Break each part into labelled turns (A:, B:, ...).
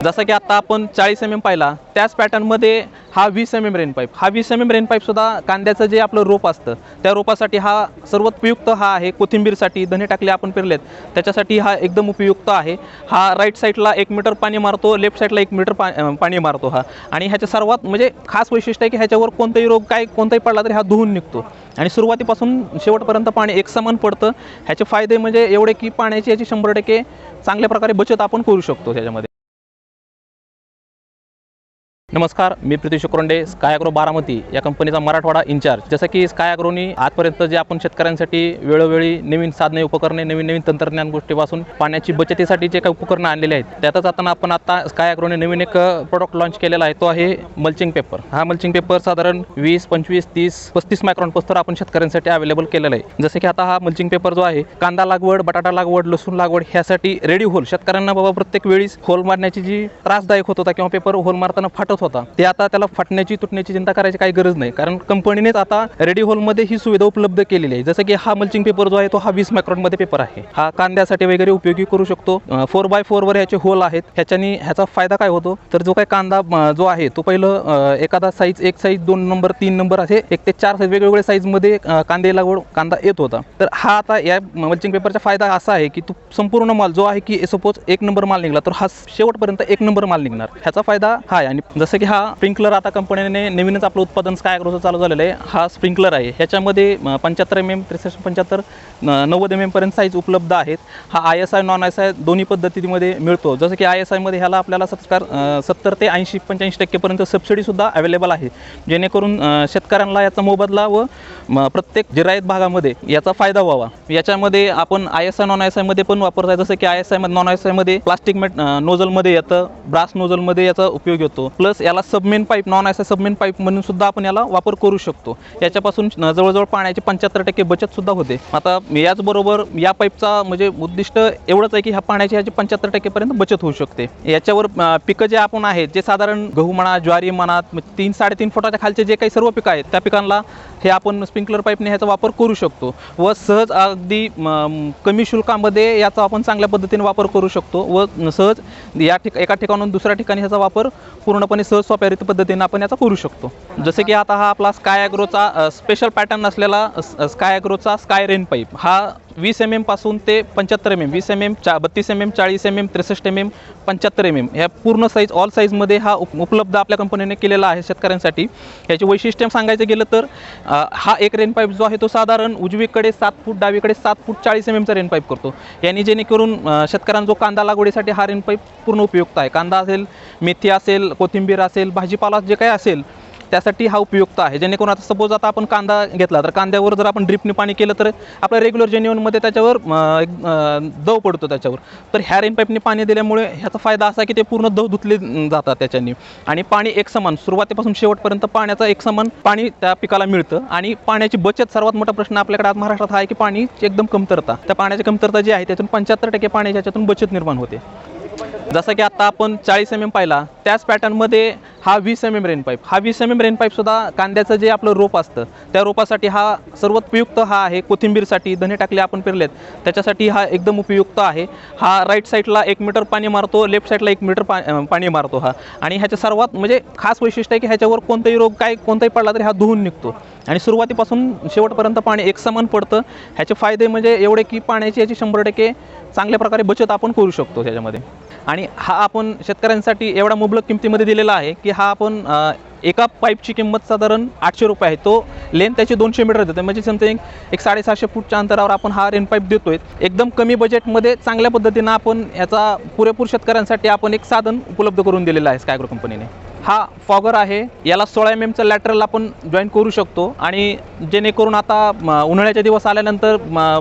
A: जसं की आता आपण चाळीस एम एम पाहिला त्याच पॅटर्नमध्ये हा वीस एम एम रेन पाईप हा वीस एम एम रेन पाईपसुद्धा कांद्याचं जे आपलं रोप असतं त्या रोपासाठी हा सर्वात उपयुक्त हा आहे. कोथिंबीरसाठी धने टाकले आपण पेरलेत त्याच्यासाठी हा एकदम उपयुक्त आहे. हा राईट साईडला एक मीटर पाणी मारतो लेफ्ट साईडला एक मीटर पा पाणी मारतो हा. आणि ह्याच्या सर्वात म्हणजे खास वैशिष्ट्य आहे की ह्याच्यावर कोणताही रोग काय कोणताही पडला तरी हा धुवून निघतो. आणि सुरुवातीपासून शेवटपर्यंत पाणी एकसमान पडतं. ह्याचे फायदे म्हणजे एवढे की पाण्याची याची शंभर टक्के चांगल्या प्रकारे बचत आपण करू शकतो त्याच्यामध्ये नमस्कार मी प्रितिश शुक्रोंडे स्काय अग्रो बारामती या कंपनीचा मराठवाडा इन्चार्ज जसं की स्काय अग्रोनी आजपर्यंत जे आपण शेतकऱ्यांसाठी वेळोवेळी नवीन साधने उपकरणे नवीन नवीन तंत्रज्ञान गोष्टीपासून पाण्याची बचतीसाठी जे काही उपकरणं आणलेले आहेत त्यातच आता आपण आता स्काय अग्रोने नवीन एक प्रोडक्ट लॉन्च केलेला आहे तो आहे मल्चिंग पेपर हा मल्चिंग पेपर साधारण वीस पंचवीस तीस पस्तीस मायक्रॉन पस्तर आपण शेतकऱ्यांसाठी अवेलेबल केलेला आहे. जसं की आता हा मल्चिंग पेपर जो आहे कांदा लागवड बटाटा लागवड लसूण लागवड ह्यासाठी रेडी होल शेतकऱ्यांना बाबा प्रत्येक वेळीस होल मारण्याची जी त्रासदायक होत होता किंवा पेपर होल मारताना फाटत होता. ते आता त्याला फाटण्याची तुटण्याची चिंता करायची काही गरज नाही. कारण कंपनीनेच आता रेडी होलमध्ये ही सुविधा उपलब्ध केलेली आहे. जसं की हा मल्चिंग पेपर जो आहे तो हा वीस मायक्रॉनमध्ये पेपर आहे. हा कांद्यासाठी वगैरे उपयोगी करू शकतो. फोर बाय फोरवर ह्याचे होल आहेत. ह्याच्यानी ह्याचा फायदा काय होतो? तर जो काही कांदा जो आहे तो पहिलं एखादा साईज एक साईज दोन नंबर तीन नंबर असे एक ते चार साईज वेगवेगळ्या साईजमध्ये कांदे लागवड कांदा येत होता. तर हा आता या मल्चिंग पेपरचा फायदा असा आहे की तो संपूर्ण माल जो आहे की सपोज एक नंबर माल निघाला तर हा शेवटपर्यंत एक नंबर माल निघणार. ह्याचा फायदा हा आहे. आणि जसं की हा स्प्रिंकलर आता कंपनीने नवीनच आपलं उत्पादन स्काय अग्रोचं चालू झालेलं आहे. हा स्प्रिंकलर आहे. ह्याच्यामध्ये पंच्याहत्तर एम एम त्रेसष्ट पंच्याहत्तर नव्वद एम एमपर्यंत साईज उपलब्ध आहेत. हा I S I non S I दोन्ही पद्धतीमध्ये मिळतो. जसं की आय एस आयमध्ये ह्याला आपल्याला सत्कार सत्तर ते ऐंशी पंच्याऐंशी टक्केपर्यंत सबसिडीसुद्धा अवेलेबल आहे. जेणेकरून शेतकऱ्यांना याचा मोबदला व प्रत्येक जिरायत भागामध्ये याचा फायदा व्हावा. याच्यामध्ये आपण I S I non I S आयमध्ये पण वापरताय. जसं की आय एस आयमध्ये नॉन आय एस आयमध्ये प्लास्टिक मेट नोझलमध्ये येतं ब्रास नोझलमध्ये याचा उपयोग होतो. प्लस याला submain pipe non I submain pipe म्हणून सुद्धा आपण याला वापर करू शकतो. याच्यापासून जवळजवळ पाण्याची पंच्याहत्तर टक्के बचतसुद्धा होते. आता याचबरोबर या पाईपचा म्हणजे उद्दिष्ट एवढंच आहे की ह्या पाण्याची ह्याची पंच्याहत्तर टक्केपर्यंत बचत होऊ शकते. याच्यावर पिकं जे आपण आहेत जे साधारण गहू म्हणा ज्वारी म्हणा तीन साडेतीन फुटाच्या खालचे जे काही सर्व पिकं आहेत त्या पिकांना हे आपण स्प्रिंकलर पाईपने ह्याचा वापर करू शकतो. व सहज अगदी कमी शुल्कामध्ये याचा आपण चांगल्या पद्धतीने वापर करू शकतो. व सहज या ठिक एका ठिकाणून दुसऱ्या ठिकाणी ह्याचा वापर पूर्णपणे सहज सोप्या रीती पद्धतीने आपण याचा करू शकतो. जसे की आता हा आपला स्काय ॲग्रोचा स्पेशल पॅटर्न असलेला स्काय ॲग्रोचा स्काय रेन पाईप हा वीस एम एमपासून ते पंच्याहत्तर एम एम वीस एम एम चा बत्तीस एम एम चाळीस एम एम त्रेसष्ट एम एम पंच्याहत्तर एम एम ह्या पूर्ण साईज ऑल साईजमध्ये हा उप उपलब्ध आपल्या कंपनीने केलेला आहे शेतकऱ्यांसाठी. ह्याचे वैशिष्ट्य सांगायचं गेलं तर हा एक रेन पाईप जो आहे तो साधारण उजवीकडे सात फूट डावीकडे सात फूट चाळीस एम एमचा रेन पाईप करतो. यांनी जेणेकरून शेतकऱ्यांचा शेतकऱ्यांना जो कांदा लागवडीसाठी हा रेन पाईप पूर्ण उपयुक्त आहे. कांदा असेल मेथी असेल कोथिंबीर असेल भाजीपाला जे काही असेल त्यासाठी हा उपयुक्त आहे. जेणेकरून आता सपोज आता आपण कांदा घेतला तर कांद्यावर जर आपण ड्रिपने पाणी केलं तर आपल्या रेग्युलर जेन्युनमध्ये त्याच्यावर एक, दव पडतो त्याच्यावर. तर ह्या रेन पाईपने पाणी दिल्यामुळे ह्याचा फायदा असा की ते पूर्ण दव धुतले जातात त्याच्यानी. आणि पाणी एक समान सुरुवातीपासून शेवटपर्यंत पाण्याचा एक समान पाणी त्या पिकाला मिळतं. आणि पाण्याची बचत सर्वात मोठा प्रश्न आपल्याकडे आज महाराष्ट्रात हा आहे की पाणी एकदम कमतरता. त्या पाण्याची कमतरता जी आहे त्यातून पंच्याहत्तर टक्के पाण्याची याच्यातून बचत निर्माण होते. जसं की आता आपण चाळीस एम एम पाहिला त्याच पॅटर्नमध्ये हा वीस एम एम रेन पाईप हा वीस एम एम रेन पाईपसुद्धा कांद्याचं जे आपलं रोप असतं त्या रोपासाठी हा सर्वात उपयुक्त हा आहे. कोथिंबीरसाठी धने टाकले आपण पेरलेत त्याच्यासाठी हा एकदम उपयुक्त आहे. हा राईट साईडला एक मीटर पाणी मारतो लेफ्ट साईडला एक मीटर पा पाणी मारतो हा. आणि ह्याच्या सर्वात म्हणजे खास वैशिष्ट्य आहे की ह्याच्यावर कोणताही रोग काय कोणताही पडला तरी हा धुवून निघतो. आणि सुरुवातीपासून शेवटपर्यंत पाणी एकसमान पडतं. ह्याचे फायदे म्हणजे एवढे की पाण्याची याची शंभर टक्के चांगल्या प्रकारे बचत आपण करू शकतो त्याच्यामध्ये आणि हा आपण शेतकऱ्यांसाठी एवढा मुबलक किमतीमध्ये दिलेला आहे की हा आपण एका पाईपची किंमत साधारण आठशे रुपये आहे. तो लेन त्याची दोनशे मीटर देतो म्हणजे समथिंग एक साडेसहाशे फूटच्या अंतरावर आपण हा रेन पाईप देतोय. एकदम कमी बजेटमध्ये चांगल्या पद्धतीनं आपण याचा पुरेपूर शेतकऱ्यांसाठी आपण एक साधन उपलब्ध करून दिलेलं आहे स्कायग्रो कंपनीने हा फॉगर आहे. याला सोळा एम एमचं लॅटरल आपण जॉईन करू शकतो. आणि जेणेकरून आता उन्हाळ्याचे दिवस आल्यानंतर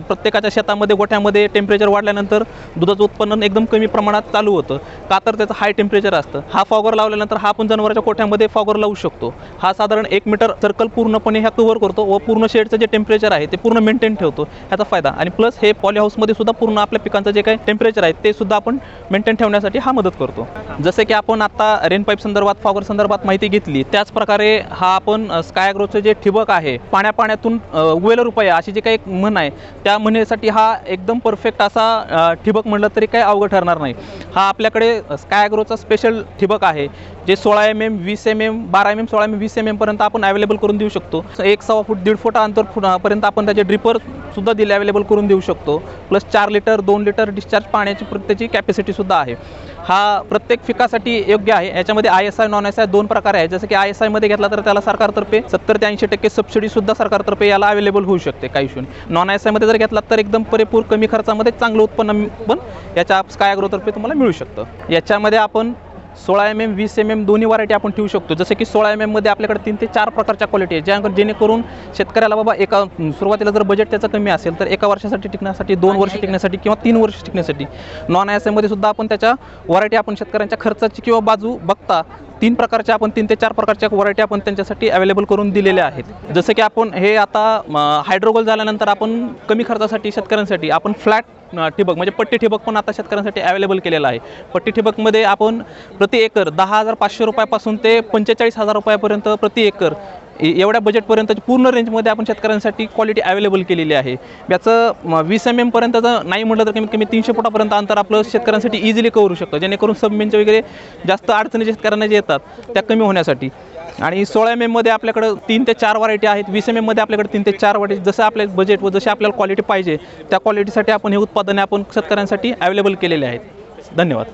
A: प्रत्येकाच्या शेतामध्ये गोठ्यामध्ये टेम्परेचर वाढल्यानंतर दुधाचं उत्पन्न एकदम कमी प्रमाणात चालू होतं. का तर त्याचं हाय टेम्परेचर असतं. हा फॉगर लावल्यानंतर हा आपण जनावरांच्या कोठ्यामध्ये फॉगर लावू शकतो. हा साधारण एक मीटर सर्कल पूर्णपणे ह्या कव्हर करतो व पूर्ण शेडचं जे टेम्परेचर आहे ते पूर्ण मेंटेन ठेवतो. ह्याचा फायदा. आणि प्लस हे पॉली हाऊसमध्ये सुद्धा पूर्ण आपल्या पिकांचं जे काही टेम्परेचर आहे ते सुद्धा आपण मेंटेन ठेवण्यासाठी हा मदत करतो. जसे की आपण आता रेन पाईप संदर्भात वगैरे संदर्भात माहिती घेतली. त्याचप्रकारे हा आपण स्कायग्रोचं स्काय जे ठिबक आहे पाण्या पाण्यातून अ, उगवेल रुपया अशी जी काही म्हण आहे त्या म्हणीसाठी हा एकदम परफेक्ट असा ठिबक म्हणलं तरी काही अवघड ठरणार नाही. हा आपल्याकडे स्कायग्रोचा स्पेशल ठिबक आहे जे सोळा एम एम वीस एम एम बारा एम एम सोळा एम एम वीस एम एमपर्यंत आपण अवेलेबल करून देऊ शकतो. एक सव्वा फूट दीड फूट अंतर पर्यंत आपण त्याचे ड्रिपर सुद्धा दिले अवेलेबल करून देऊ शकतो. प्लस चार लिटर दोन लिटर डिस्चार्ज पाण्याची त्याची कॅपॅसिटी सुद्धा आहे. हा प्रत्येक पिकासाठी योग्य आहे. याच्यामध्ये I S I non S I दोन प्रकार आहे जसं की आय एस आयमध्ये घेतला तर त्याला सरकारतर्फे सत्तर ते ऐंशी टक्के सबसिडी सुद्धा सरकारतर्फे याला अवेलेबल होऊ शकते काही इशू नॉन आय एस आयमध्ये जर घेतला तर एकदम पुरेपूर कमी खर्चामध्ये चांगलं उत्पन्न पण याच्या स्काय अग्रोतर्फे तुम्हाला मिळू शकतं. याच्यामध्ये आपण सोळा एम एम वीस एम एम दोन्ही व्हरायटी आपण ठेवू शकतो. जसं की सोळा एम एममध्ये आपल्याकडे तीन ते चार प्रकारच्या क्वालिटी आहे ज्या जेणेकरून शेतकऱ्याला बाबा एका सुरुवातीला जर बजेट त्याचं कमी असेल तर एका वर्षासाठी टिकण्यासाठी दोन वर्ष टिकण्यासाठी किंवा तीन वर्ष टिकण्यासाठी. नॉन आय एस एममध्ये सुद्धा आपण त्याच्या व्हरायटी आपण शेतकऱ्यांच्या खर्चाची किंवा बाजू बघता तीन प्रकारच्या आपण तीन ते चार प्रकारच्या व्हरायटी आपण त्यांच्यासाठी अवेलेबल करून दिलेल्या आहेत. जसं की आपण हे आता हायड्रोगोल झाल्यानंतर आपण कमी खर्चासाठी शेतकऱ्यांसाठी आपण फ्लॅट ठिबक म्हणजे पट्टी ठिबक पण आता शेतकऱ्यांसाठी अवेलेबल केलेलं आहे. पट्टी ठिबकमध्ये आपण प्रति एकर दहा हजार पाचशे रुपयापासून ते पंचेचाळीस हजार रुपयापर्यंत प्रति एकर एवढ्या बजेटपर्यंत पूर्ण रेंजमध्ये आपण शेतकऱ्यांसाठी क्वालिटी अवेलेबल केलेली आहे. याचं वीस एम एमपर्यंत जर नाही म्हटलं तर कमीत कमी तीनशे फुटापर्यंत अंतर आपलं शेतकऱ्यांसाठी इझिली करू शकतं. जेणेकरून सबमेनचे वगैरे जास्त अडचणी शेतकऱ्यांना जे येतात त्या कमी होण्यासाठी. आणि सोळा एम एममध्ये आपल्याकडं तीन ते चार व्हरायटी आहेत. वीस एम एममध्ये आपल्याकडे तीन ते चार व्हरायटी जसं आपल्या बजेट व जशी आपल्याला क्वालिटी पाहिजे त्या क्वालिटीसाठी आपण हे उत्पादने आपण शेतकऱ्यांसाठी अवेलेबल केलेले आहेत. धन्यवाद.